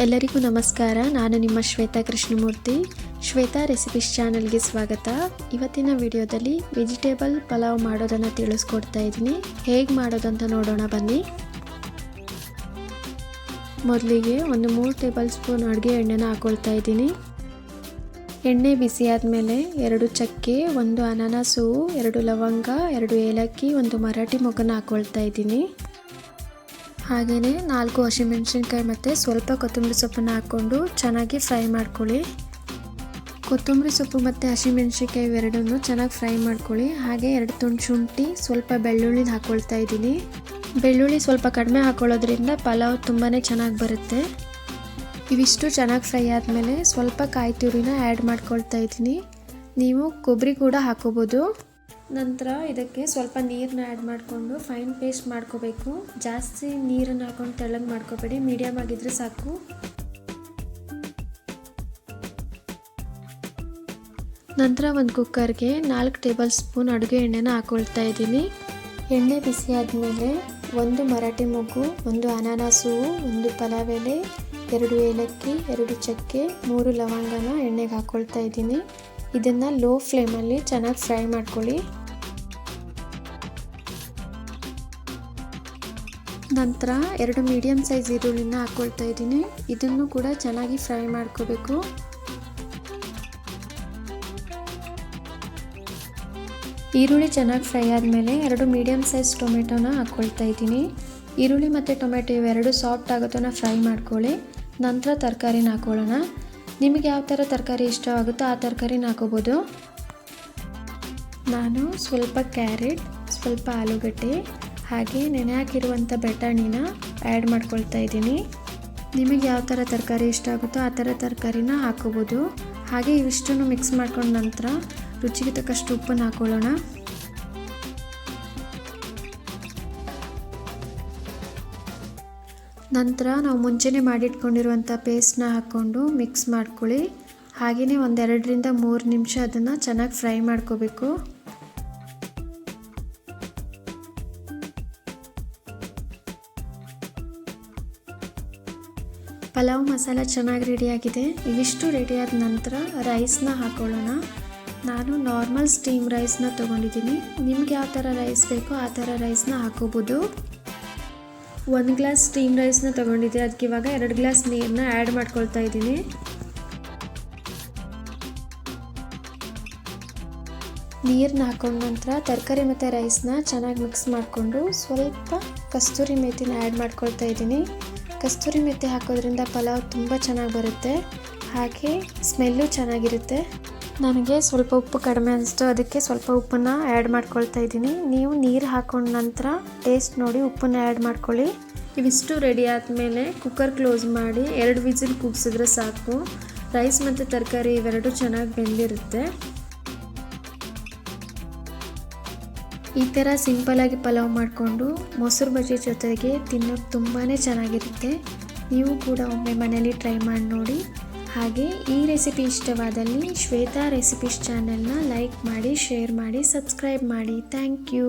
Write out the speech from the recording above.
ಎಲ್ಲರಿಗೂ ನಮಸ್ಕಾರ. ನಾನು ನಿಮ್ಮ ಶ್ವೇತಾ ಕೃಷ್ಣಮೂರ್ತಿ. ಶ್ವೇತಾ ರೆಸಿಪೀಸ್ ಚಾನಲ್ಗೆ ಸ್ವಾಗತ. ಇವತ್ತಿನ ವಿಡಿಯೋದಲ್ಲಿ ವೆಜಿಟೇಬಲ್ ಪಲಾವ್ ಮಾಡೋದನ್ನು ತಿಳಿಸ್ಕೊಡ್ತಾ ಇದ್ದೀನಿ. ಹೇಗೆ ಮಾಡೋದಂತ ನೋಡೋಣ ಬನ್ನಿ. ಮೊದಲಿಗೆ ಒಂದು ಮೂರು ಟೇಬಲ್ ಸ್ಪೂನ್ ಅಡುಗೆ ಎಣ್ಣೆನ ಹಾಕೊಳ್ತಾ ಇದ್ದೀನಿ. ಎಣ್ಣೆ ಬಿಸಿ ಆದಮೇಲೆ ಎರಡು ಚಕ್ಕೆ, ಒಂದು ಅನಾನಸು, ಎರಡು ಲವಂಗ, ಎರಡು ಏಲಕ್ಕಿ, ಒಂದು ಮರಾಠಿ ಮೊಗ್ಗನ ಹಾಕ್ಕೊಳ್ತಾ ಇದ್ದೀನಿ. ಹಾಗೆಯೇ ನಾಲ್ಕು ಹಸಿಮೆಣಸಿನ್ಕಾಯಿ ಮತ್ತು ಸ್ವಲ್ಪ ಕೊತ್ತಂಬರಿ ಸೊಪ್ಪನ್ನು ಹಾಕ್ಕೊಂಡು ಚೆನ್ನಾಗಿ ಫ್ರೈ ಮಾಡ್ಕೊಳ್ಳಿ. ಕೊತ್ತಂಬರಿ ಸೊಪ್ಪು ಮತ್ತು ಹಸಿಮೆಣಸಿನ್ಕಾಯಿ ಎರಡನ್ನೂ ಚೆನ್ನಾಗಿ ಫ್ರೈ ಮಾಡ್ಕೊಳ್ಳಿ. ಹಾಗೆ ಎರಡು ತುಂಡು ಶುಂಠಿ, ಸ್ವಲ್ಪ ಬೆಳ್ಳುಳ್ಳಿನ ಹಾಕ್ಕೊಳ್ತಾ ಇದ್ದೀನಿ. ಬೆಳ್ಳುಳ್ಳಿ ಸ್ವಲ್ಪ ಕಡಿಮೆ ಹಾಕ್ಕೊಳ್ಳೋದ್ರಿಂದ ಪಲಾವ್ ತುಂಬಾ ಚೆನ್ನಾಗಿ ಬರುತ್ತೆ. ಇವಿಷ್ಟು ಚೆನ್ನಾಗಿ ಫ್ರೈ ಆದಮೇಲೆ ಸ್ವಲ್ಪ ಕಾಯಿ ತುರಿನ ಆ್ಯಡ್ ಮಾಡ್ಕೊಳ್ತಾ ಇದ್ದೀನಿ. ನೀವು ಕೊಬ್ಬರಿ ಕೂಡ ಹಾಕೋಬೋದು. ನಂತರ ಇದಕ್ಕೆ ಸ್ವಲ್ಪ ನೀರನ್ನ ಆ್ಯಡ್ ಮಾಡಿಕೊಂಡು ಫೈನ್ ಪೇಸ್ಟ್ ಮಾಡ್ಕೋಬೇಕು. ಜಾಸ್ತಿ ನೀರನ್ನು ಹಾಕೊಂಡು ತೆಳ್ಳಗೆ ಮಾಡ್ಕೋಬೇಡಿ. ಮೀಡಿಯಮ್ ಆಗಿದ್ರೆ ಸಾಕು. ನಂತರ ಒಂದು ಕುಕ್ಕರ್ಗೆ ನಾಲ್ಕು ಟೇಬಲ್ ಸ್ಪೂನ್ ಅಡುಗೆ ಎಣ್ಣೆನ ಹಾಕ್ಕೊಳ್ತಾ ಇದ್ದೀನಿ. ಎಣ್ಣೆ ಬಿಸಿ ಆದಮೇಲೆ ಒಂದು ಮರಾಠಿ ಮೊಗ್ಗು ಒಂದು ಅನಾನಸು ಒಂದು ಪಲಾವ್ ಎಲೆ ಎರಡು ಏಲಕ್ಕಿ, ಎರಡು ಚಕ್ಕೆ, ಮೂರು ಲವಂಗನ ಎಣ್ಣೆಗೆ ಹಾಕ್ಕೊಳ್ತಾ ಇದ್ದೀನಿ. ಇದನ್ನು ಲೋ ಫ್ಲೇಮಲ್ಲಿ ಚೆನ್ನಾಗಿ ಫ್ರೈ ಮಾಡ್ಕೊಳ್ಳಿ. ನಂತರ ಎರಡು ಮೀಡಿಯಮ್ ಸೈಜ್ ಈರುಳ್ಳಿನ ಹಾಕ್ಕೊಳ್ತಾ ಇದ್ದೀನಿ. ಇದನ್ನು ಕೂಡ ಚೆನ್ನಾಗಿ ಫ್ರೈ ಮಾಡ್ಕೋಬೇಕು. ಈರುಳ್ಳಿ ಚೆನ್ನಾಗಿ ಫ್ರೈ ಆದಮೇಲೆ ಎರಡು ಮೀಡಿಯಮ್ ಸೈಜ್ ಟೊಮೆಟೊನ ಹಾಕ್ಕೊಳ್ತಾ ಇದ್ದೀನಿ. ಈರುಳ್ಳಿ ಮತ್ತು ಟೊಮೆಟೊ ಇವೆರಡು ಸಾಫ್ಟ್ ಆಗೋದನ್ನು ಫ್ರೈ ಮಾಡ್ಕೊಳ್ಳಿ. ನಂತರ ತರಕಾರಿನ ಹಾಕೊಳ್ಳೋಣ. ನಿಮಗೆ ಯಾವ ಥರ ತರಕಾರಿ ಇಷ್ಟವಾಗುತ್ತೋ ಆ ತರಕಾರಿನ ಹಾಕೋಬೋದು. ನಾನು ಸ್ವಲ್ಪ ಕ್ಯಾರೆಟ್, ಸ್ವಲ್ಪ ಆಲೂಗಡ್ಡೆ, ಹಾಗೆ ನೆನೆ ಹಾಕಿರುವಂಥ ಬಟಾಣಿನ ಆ್ಯಡ್ ಮಾಡ್ಕೊಳ್ತಾ ಇದ್ದೀನಿ. ನಿಮಗೆ ಯಾವ ಥರ ತರಕಾರಿ ಇಷ್ಟ ಆಗುತ್ತೋ ಆ ಥರ ತರಕಾರಿನ ಹಾಕೋಬೋದು. ಹಾಗೆ ಇವಿಷ್ಟನ್ನು ಮಿಕ್ಸ್ ಮಾಡ್ಕೊಂಡ ನಂತರ ರುಚಿಗೆ ತಕ್ಕಷ್ಟು ಉಪ್ಪನ್ನು ಹಾಕೊಳ್ಳೋಣ. ನಂತರ ನಾವು ಮುಂಚೆನೇ ಮಾಡಿಟ್ಕೊಂಡಿರುವಂಥ ಪೇಸ್ಟ್ನ ಹಾಕ್ಕೊಂಡು ಮಿಕ್ಸ್ ಮಾಡ್ಕೊಳ್ಳಿ. ಹಾಗೆಯೇ ಒಂದೆರಡರಿಂದ ಮೂರು ನಿಮಿಷ ಅದನ್ನು ಚೆನ್ನಾಗಿ ಫ್ರೈ ಮಾಡ್ಕೋಬೇಕು. ಪಲಾವ್ ಮಸಾಲ ಚೆನ್ನಾಗಿ ರೆಡಿಯಾಗಿದೆ ಇವಿಷ್ಟು ರೆಡಿಯಾದ ನಂತರ ರೈಸ್ನ ಹಾಕೊಳ್ಳೋಣ. ನಾನು ನಾರ್ಮಲ್ ಸ್ಟೀಮ್ ರೈಸ್ನ ತೊಗೊಂಡಿದ್ದೀನಿ. ನಿಮ್ಗೆ ಯಾವ ಥರ ರೈಸ್ ಬೇಕೋ ಆ ಥರ ರೈಸ್ನ ಹಾಕೋಬೋದು. ಒಂದು ಗ್ಲಾಸ್ ಸ್ಟೀಮ್ ರೈಸ್ನ ತೊಗೊಂಡಿದ್ದೆ. ಅದಕ್ಕೆ ಇವಾಗ ಎರಡು ಗ್ಲಾಸ್ ನೀರನ್ನ ಆ್ಯಡ್ ಮಾಡ್ಕೊಳ್ತಾ ಇದ್ದೀನಿ. ನೀರನ್ನ ಹಾಕೊಂಡ ನಂತರ ತರಕಾರಿ ಮತ್ತು ರೈಸ್ನ ಚೆನ್ನಾಗಿ ಮಿಕ್ಸ್ ಮಾಡಿಕೊಂಡು ಸ್ವಲ್ಪ ಕಸ್ತೂರಿ ಮೇಥಿನ ಆ್ಯಡ್ ಮಾಡ್ಕೊಳ್ತಾ ಇದ್ದೀನಿ. ಕಸ್ತೂರಿ ಮೆಥಿ ಹಾಕೋದ್ರಿಂದ ಪಲಾವ್ ತುಂಬ ಚೆನ್ನಾಗಿ ಬರುತ್ತೆ. ಹಾಗೆ ಸ್ಮೆಲ್ಲು ಚೆನ್ನಾಗಿರುತ್ತೆ. ನನಗೆ ಸ್ವಲ್ಪ ಉಪ್ಪು ಕಡಿಮೆ ಅನಿಸ್ತು, ಅದಕ್ಕೆ ಸ್ವಲ್ಪ ಉಪ್ಪನ್ನು ಆ್ಯಡ್ ಮಾಡ್ಕೊಳ್ತಾ ಇದ್ದೀನಿ. ನೀವು ನೀರು ಹಾಕೊಂಡ ನಂತರ ಟೇಸ್ಟ್ ನೋಡಿ ಉಪ್ಪನ್ನು ಆ್ಯಡ್ ಮಾಡ್ಕೊಳ್ಳಿ. ಇವಿಷ್ಟು ರೆಡಿ ಆದಮೇಲೆ ಕುಕ್ಕರ್ ಕ್ಲೋಸ್ ಮಾಡಿ ಎರಡು ವಿಜಿಲ್ ಕುಗ್ಸಿದ್ರೆ ಸಾಕು. ರೈಸ್ ಮತ್ತು ತರಕಾರಿ ಇವೆರಡು ಚೆನ್ನಾಗಿ ಬೆಂದಿರುತ್ತೆ. ಈ ಥರ ಸಿಂಪಲಾಗಿ ಪಲಾವ್ ಮಾಡಿಕೊಂಡು ಮೊಸರು ಬಜ್ಜಿ ಜೊತೆಗೆ ತಿನ್ನೋಕೆ ತುಂಬಾ ಚೆನ್ನಾಗಿರುತ್ತೆ. ನೀವು ಕೂಡ ಒಮ್ಮೆ ಮನೇಲಿ ಟ್ರೈ ಮಾಡಿ ನೋಡಿ. ಹಾಗೆ ಈ ರೆಸಿಪಿ ಇಷ್ಟವಾದಲ್ಲಿ ಶ್ವೇತಾ ರೆಸಿಪೀಸ್ ಚಾನೆಲ್ನ ಲೈಕ್ ಮಾಡಿ ಶೇರ್ ಮಾಡಿ ಸಬ್ಸ್ಕ್ರೈಬ್ ಮಾಡಿ. Thank you